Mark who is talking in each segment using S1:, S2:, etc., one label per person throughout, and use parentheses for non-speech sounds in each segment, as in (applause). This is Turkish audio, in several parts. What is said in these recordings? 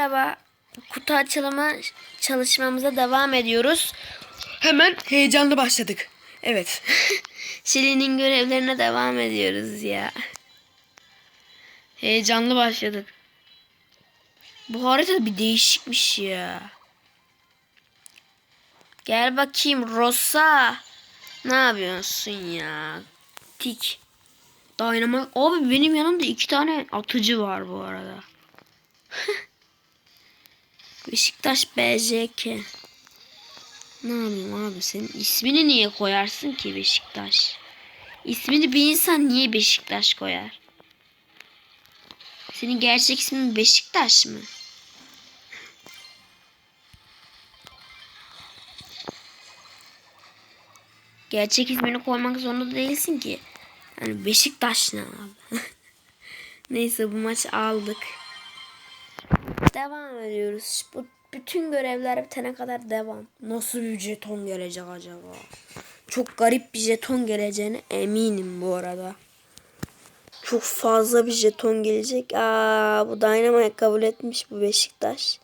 S1: Merhaba. Kutu açılımı çalışmamıza devam ediyoruz.
S2: Hemen heyecanlı başladık. Evet. (laughs)
S1: Şirin'in görevlerine devam ediyoruz ya. Heyecanlı başladık. Bu harita bir değişikmiş ya. Gel bakayım Rosa. Ne yapıyorsun ya? Tik. Dynamite. Abi benim yanımda iki tane atıcı var bu arada. (laughs) Beşiktaş BJK. Ne yapayım abi senin ismini niye koyarsın ki Beşiktaş? İsmini bir insan niye Beşiktaş koyar? Senin gerçek ismin Beşiktaş mı? Gerçek ismini koymak zorunda değilsin ki. Yani Beşiktaş ne abi? (laughs) Neyse bu maçı aldık. Devam ediyoruz. Bu bütün görevler bitene kadar devam. Nasıl bir jeton gelecek acaba? Çok garip bir jeton geleceğine eminim bu arada. Çok fazla bir jeton gelecek. Aa, bu Dynamite kabul etmiş bu Beşiktaş.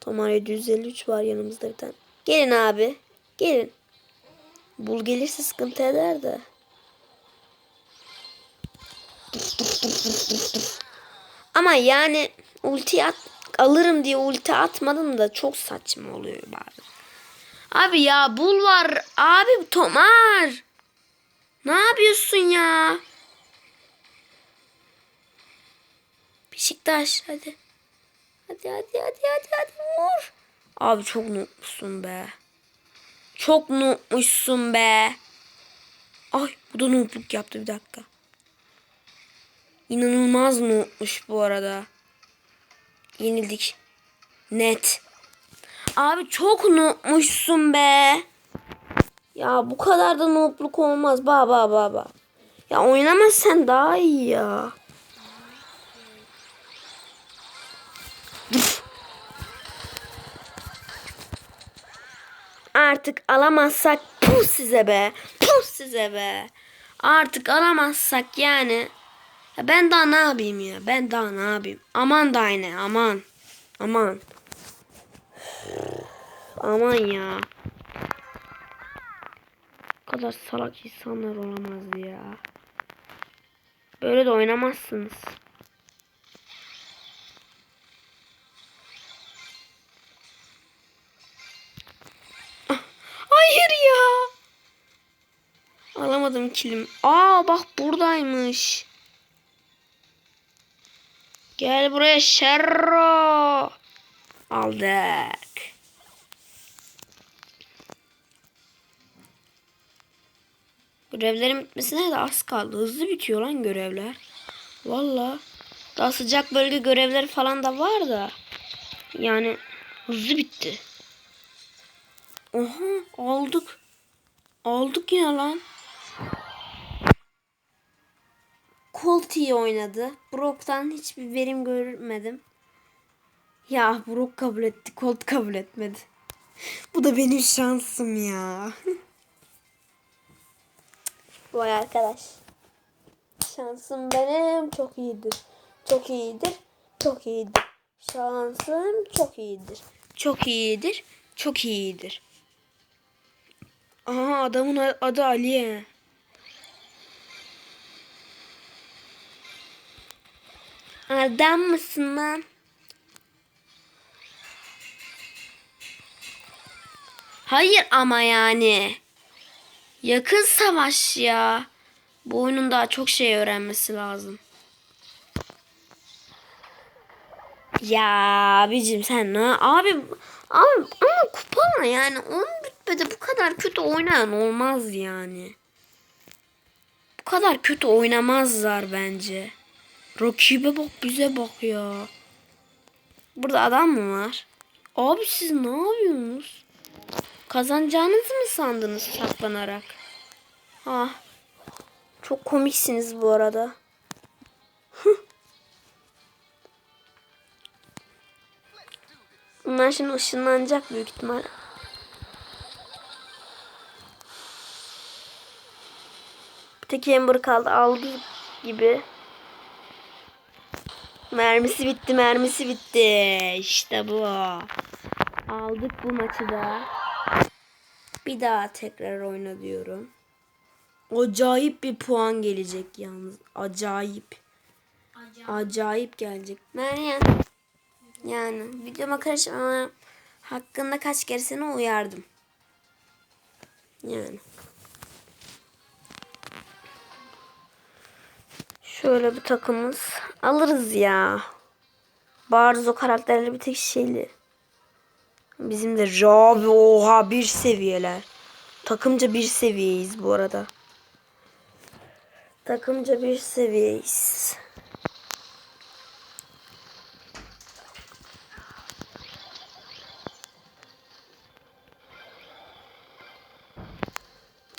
S1: Tomar 753 var yanımızda bir tane. Gelin abi. Gelin. Bul gelirse sıkıntı eder de. Ama yani ulti at, alırım diye ulti atmadım da çok saçma oluyor bazen. Abi ya bul var. Abi Tomar. Ne yapıyorsun ya? Beşiktaş hadi. Hadi hadi hadi hadi hadi vur. Abi çok noobmuşsun be. Çok noobmuşsun be. Ay bu da noobluk yaptı bir dakika. İnanılmaz noobmuş bu arada. Yenildik. Net. Abi çok noobmuşsun be. Ya bu kadar da noobluk olmaz. Ba ba ba ba. Ya oynamazsan daha iyi ya. Artık alamazsak puh size be. Puh size be. Artık alamazsak yani. Ya ben daha ne yapayım ya? Ben daha ne yapayım? Aman da yine aman. Aman. Aman ya. Bu kadar salak insanlar olamaz ya. Böyle de oynamazsınız. Ah, Hayır ya. Alamadım kilim. Aa bak buradaymış. Gel buraya Şerro. Aldık. Görevlerin bitmesine de az kaldı. Hızlı bitiyor lan görevler. Valla. Daha sıcak bölge görevleri falan da var da. Yani hızlı bitti. Oha aldık. Aldık yine lan. Colt iyi oynadı. Brock'tan hiçbir verim görmedim. Ya Brock kabul etti. Colt kabul etmedi. (laughs) Bu da benim şansım ya. (laughs) Vay arkadaş. Şansım benim çok iyidir. Çok iyidir. Çok iyidir. Şansım çok iyidir. Çok iyidir. Çok iyidir. Aha adamın adı Ali. Adam mısın lan? Hayır ama yani. Yakın savaş ya. Bu oyunun daha çok şey öğrenmesi lazım. Ya abicim sen ne? Abi abi ama kupana yani 10 rütbede bu kadar kötü oynayan olmaz yani. Bu kadar kötü oynamazlar bence. Rakibe bak bize bak ya. Burada adam mı var? Abi siz ne yapıyorsunuz? Kazanacağınızı mı sandınız saklanarak? Ah. Çok komiksiniz bu arada. (laughs) Bunlar şimdi ışınlanacak büyük ihtimal. Bir tek Amber kaldı. Aldı gibi. Mermisi bitti, mermisi bitti. İşte bu. Aldık bu maçı da. Bir daha tekrar oyna diyorum. Acayip bir puan gelecek yalnız. Acayip. Acayip gelecek. Meryem. Yani videoma karışma ama hakkında kaç kere seni uyardım. Yani. Şöyle bir takımız alırız ya. Barzo karakterleri bir tek şeyli. Bizim de Rabi oha bir seviyeler. Takımca bir seviyeyiz bu arada. Takımca bir seviyeyiz.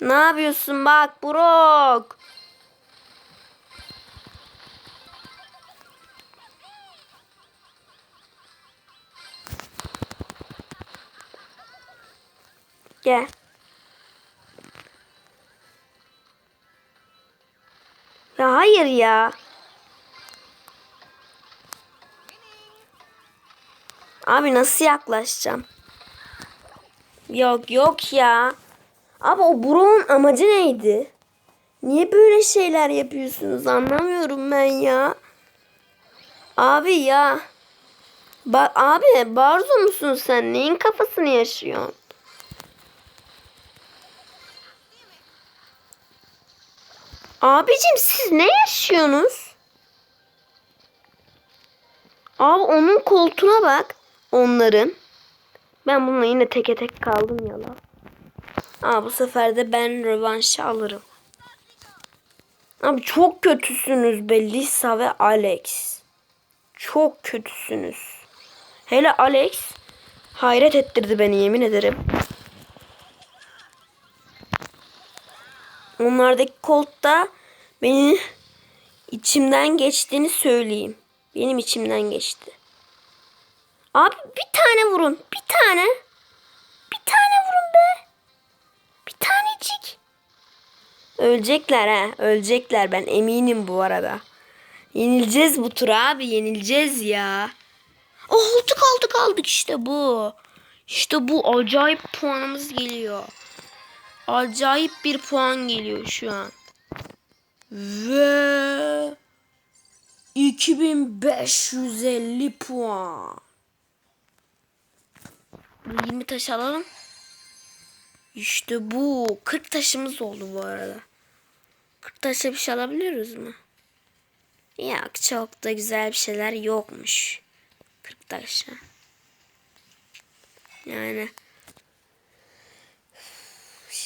S1: Ne yapıyorsun bak Brok? Gel. Ya hayır ya. Abi nasıl yaklaşacağım? Yok yok ya. Abi o Brock'un amacı neydi? Niye böyle şeyler yapıyorsunuz anlamıyorum ben ya. Abi ya. Ba abi Barzo musun sen? Neyin kafasını yaşıyorsun? Abicim siz ne yaşıyorsunuz? Abi onun koltuğuna bak. Onların. Ben bununla yine teke tek kaldım yala. Aa bu sefer de ben rövanşı alırım. Abi çok kötüsünüz be Lisa ve Alex. Çok kötüsünüz. Hele Alex hayret ettirdi beni yemin ederim. Onlardaki koltta beni içimden geçtiğini söyleyeyim. Benim içimden geçti. Abi bir tane vurun. Bir tane. Bir tane vurun be. Bir tanecik. Ölecekler ha. Ölecekler ben eminim bu arada. Yenileceğiz bu tur abi. Yenileceğiz ya. Oh aldık aldık aldık işte bu. İşte bu acayip puanımız geliyor. Acayip bir puan geliyor şu an. Ve 2550 puan. 20 taş alalım. İşte bu. 40 taşımız oldu bu arada. 40 taşa bir şey alabiliyoruz mu? Yok çok da güzel bir şeyler yokmuş. 40 taşa. Yani.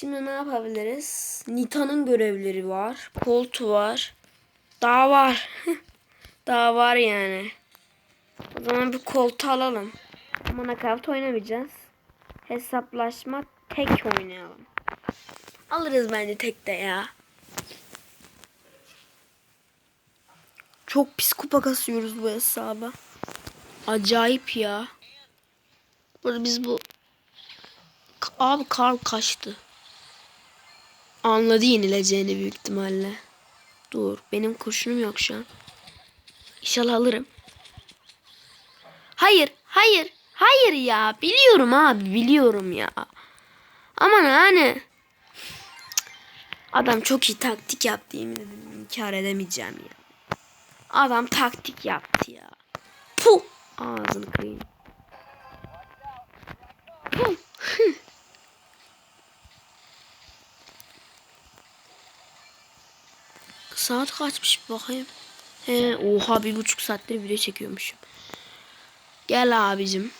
S1: Şimdi ne yapabiliriz? Nita'nın görevleri var. Colt var. Daha var. (laughs) Daha var yani. O zaman bir koltu alalım. Ama oynamayacağız. Hesaplaşma tek oynayalım. Alırız bence tek de ya. Çok pis kupa kasıyoruz bu hesaba. Acayip ya. Burada biz bu... Abi Karl kaçtı. Anladı yenileceğini büyük ihtimalle. Dur benim kurşunum yok şu an. İnşallah alırım. Hayır, hayır, hayır ya. Biliyorum abi, biliyorum ya. Ama yani adam çok iyi taktik yaptı yemin ederim. İnkar edemeyeceğim ya. Adam taktik yaptı ya. Puh! Ağzını kırayım. Puh! (laughs) Saat kaçmış bakayım. He, oha bir buçuk saattir video çekiyormuşum. Gel abicim.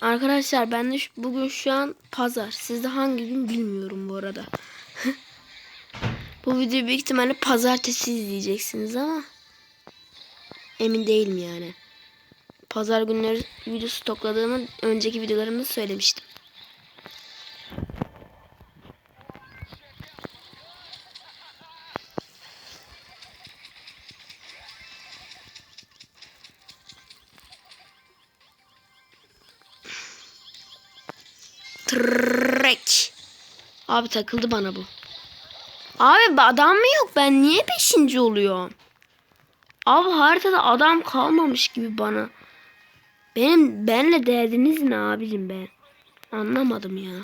S1: Arkadaşlar ben de bugün şu an pazar. Sizde hangi gün bilmiyorum bu arada. (laughs) bu videoyu büyük ihtimalle pazartesi izleyeceksiniz ama emin değilim yani. Pazar günleri video stokladığımı önceki videolarımda söylemiştim. Abi takıldı bana bu. Abi adam mı yok? Ben niye beşinci oluyorum? Abi haritada adam kalmamış gibi bana. Benim benle derdiniz ne abicim ben? Anlamadım ya.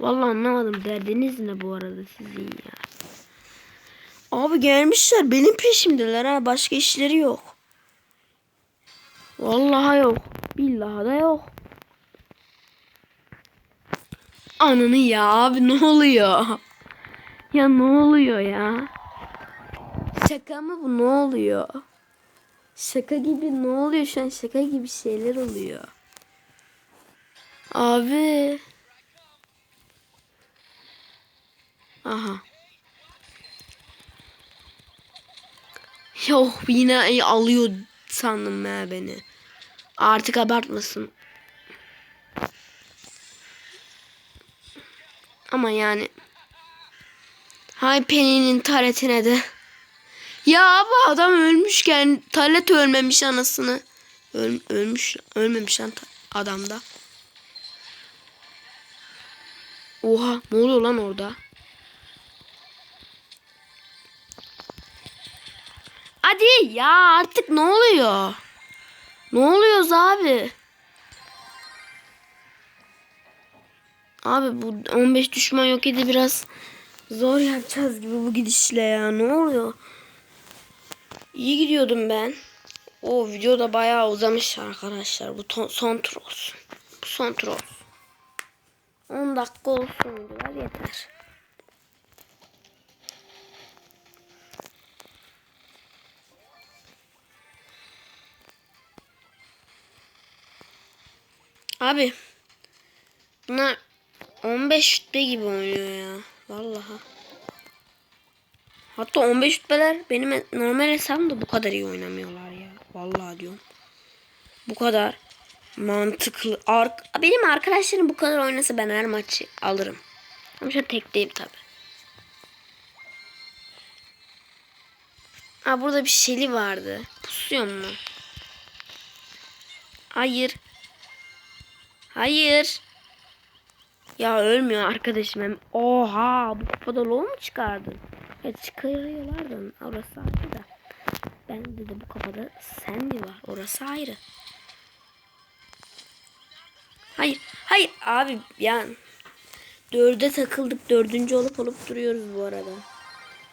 S1: Vallahi anlamadım. Derdiniz ne bu arada sizin ya? Abi gelmişler benim peşimdeler ha. Başka işleri yok. Vallahi yok. Billahi da yok. Ananı ya abi ne oluyor? Ya ne oluyor ya? Şaka mı bu ne oluyor? Şaka gibi ne oluyor şu an şaka gibi şeyler oluyor. Abi. Aha. Yok yine alıyor sandım ya beni. Artık abartmasın. Ama yani. Hay Penny'nin taretine de. Ya bu adam ölmüşken talet ölmemiş anasını. Öl, ölmüş ölmemiş lan ta- adamda. Oha ne oluyor lan orada? Hadi ya artık ne oluyor? Ne oluyoruz abi? Abi bu 15 düşman yok edi biraz zor yapacağız gibi bu gidişle ya. Ne oluyor? İyi gidiyordum ben. O video da bayağı uzamış arkadaşlar. Bu ton- son tur olsun. Bu son tur olsun. 10 dakika olsun videolar yeter. Abi bunlar 15 şüphe gibi oynuyor ya. Hatta 15 şüpheler benim normal hesabımda bu kadar iyi oynamıyorlar ya. Vallahi diyorum. Bu kadar mantıklı. Ar benim arkadaşlarım bu kadar oynasa ben her maçı alırım. Ama şu an tekteyim tabi. Aa burada bir şeli vardı. Pusuyor mu? Hayır. Hayır. Ya ölmüyor arkadaşım. Oha bu kupada low mu çıkardın? Ya çıkarıyorlardı. Orası ayrı da. Ben de, de bu kafada Sandy var. Orası ayrı. Hayır. Hayır abi ya. Dörde takıldık. Dördüncü olup olup duruyoruz bu arada.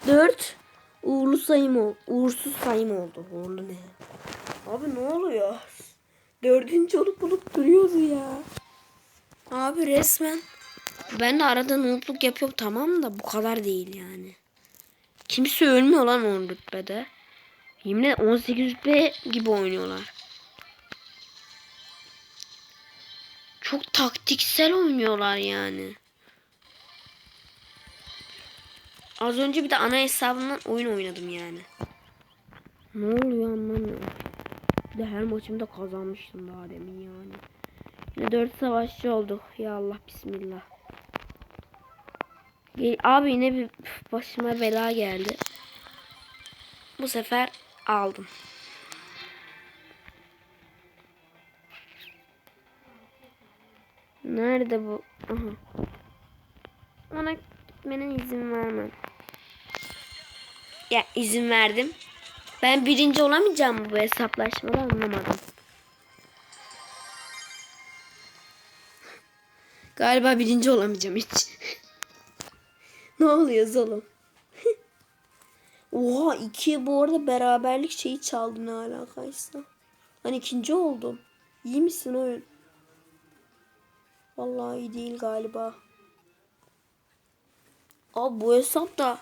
S1: Dört. Uğurlu sayım oldu. Uğursuz sayım oldu. Uğurlu ne? Abi ne oluyor? Dördüncü olup olup duruyoruz ya. Abi resmen. Ben de arada noobluk yapıyorum tamam da bu kadar değil yani. Kimse ölmüyor lan 10 rütbede. Yemin 18 rütbe gibi oynuyorlar. Çok taktiksel oynuyorlar yani. Az önce bir de ana hesabımdan oyun oynadım yani. Ne oluyor anlamıyorum. Bir de her maçımda kazanmıştım daha demin yani. Yine 4 savaşçı olduk. Ya Allah bismillah. Abi yine bir başıma bela geldi. Bu sefer aldım. Nerede bu? Aha. Ona gitmene izin vermem. Ya izin verdim. Ben birinci olamayacağım bu hesaplaşmada anlamadım. Galiba birinci olamayacağım hiç. Ne oluyor oğlum? (laughs) Oha iki bu arada beraberlik şeyi çaldı ne alakaysa. Hani ikinci oldum. İyi misin oyun? Vallahi iyi değil galiba. Abi bu hesap da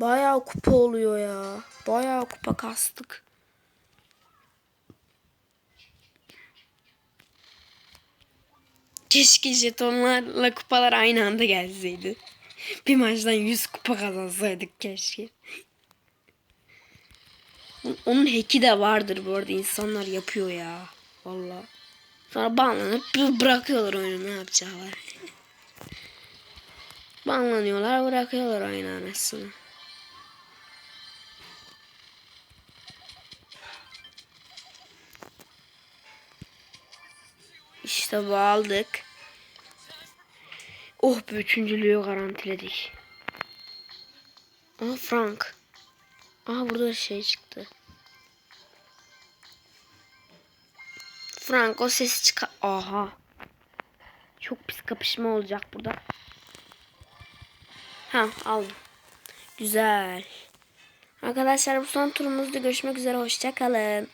S1: bayağı kupa oluyor ya. Bayağı kupa kastık. Keşke jetonlarla kupalar aynı anda gelseydi. Bir maçtan 100 kupa kazansaydık keşke. Onun hack'i de vardır bu arada insanlar yapıyor ya. Vallahi. Sonra banlanıp bırakıyorlar oyunu ne yapacaklar. (laughs) Banlanıyorlar bırakıyorlar oyunu anasını. İşte bu aldık. Oh be üçüncülüğü garantiledik. Aa Frank. Aa burada da şey çıktı. Frank o sesi çıkar. Aha. Çok pis kapışma olacak burada. Ha aldım. Güzel. Arkadaşlar bu son turumuzda görüşmek üzere. Hoşçakalın.